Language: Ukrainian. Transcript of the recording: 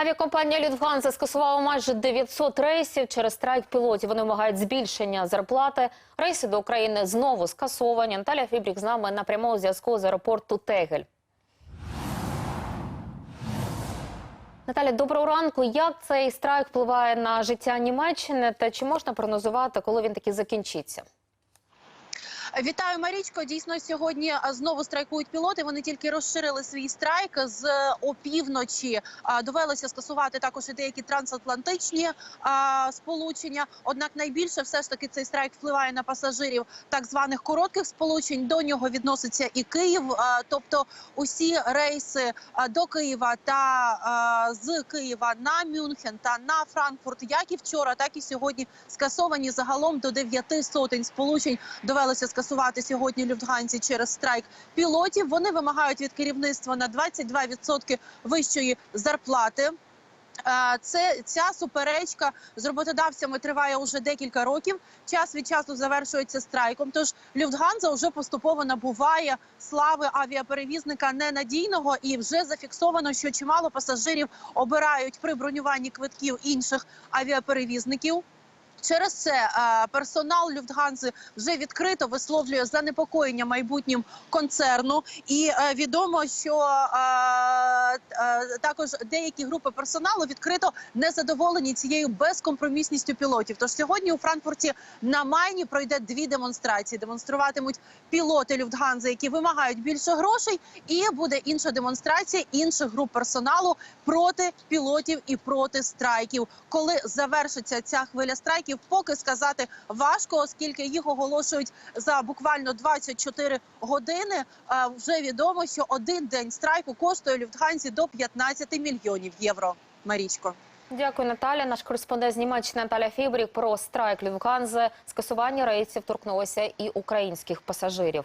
Авіакомпанія Люфтганза скасувала майже 900 рейсів через страйк пілотів. Вони вимагають збільшення зарплати. Рейси до України знову скасовані. Наталя Фібрік з нами на прямому зв'язку з аеропорту Тегель. Наталя, доброго ранку. Як цей страйк впливає на життя Німеччини та чи можна прогнозувати, коли він таки закінчиться? Вітаю, Марічко. Дійсно, сьогодні знову страйкують пілоти. Вони тільки розширили свій страйк з е, опівночі. Довелося скасувати також і деякі трансатлантичні сполучення. Однак найбільше все ж таки цей страйк впливає на пасажирів так званих коротких сполучень. До нього відноситься і Київ. Тобто, усі рейси до Києва та з Києва на Мюнхен та на Франкфурт, як і вчора, так і сьогодні скасовані загалом до дев'яти сотень сполучень. Довелося скасувати сьогодні Люфтганзі через страйк пілотів. Вони вимагають від керівництва на 22% вищої зарплати. Це ця суперечка з роботодавцями триває уже декілька років. Час від часу завершується страйком. Тож Люфтганза вже поступово набуває слави авіаперевізника ненадійного, і вже зафіксовано, що чимало пасажирів обирають при бронюванні квитків інших авіаперевізників. Через це персонал Люфтганзи вже відкрито висловлює занепокоєння майбутнім концерну, і е, відомо, що також деякі групи персоналу відкрито не задоволені цією безкомпромісністю пілотів. Тож сьогодні у Франкфурті на Майні пройде дві демонстрації. Демонструватимуть пілоти Люфтганзи, які вимагають більше грошей, і буде інша демонстрація інших груп персоналу проти пілотів і проти страйків. Коли завершиться ця хвиля страйків, поки сказати важко, оскільки їх оголошують за буквально 24 години. Е, Вже відомо, що один день страйку коштує Люфтганзі до 15 мільйонів євро. Марічко. Дякую, Наталя. Наш кореспондент з Німеччини Наталя Фібрік про страйк Люфтганзи. Скасування рейсів торкнулося і українських пасажирів.